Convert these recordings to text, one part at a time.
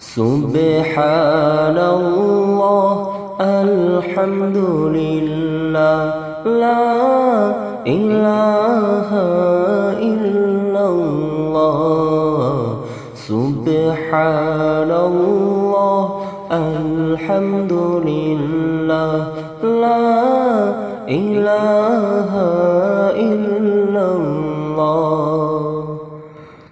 সুবহানাল্লাহ আলহামদুলিল্লাহ ইলাহা ইল্লাল্লাহ সুবহানাল্লাহ আলহামদুলিল্লাহ ইলাহা ইল্লাল্লাহ।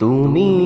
তুমি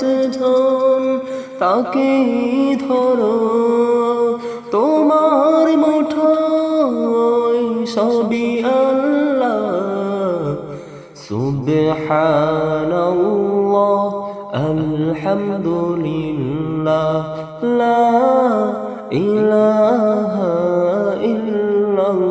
যে তাকে ধরো। তোমার মুঠোয় সবি আল্লাহ। সুবহানাল্লাহ আলহামদুলিল্লাহ লা ইলাহা ইল্লাল্লাহ।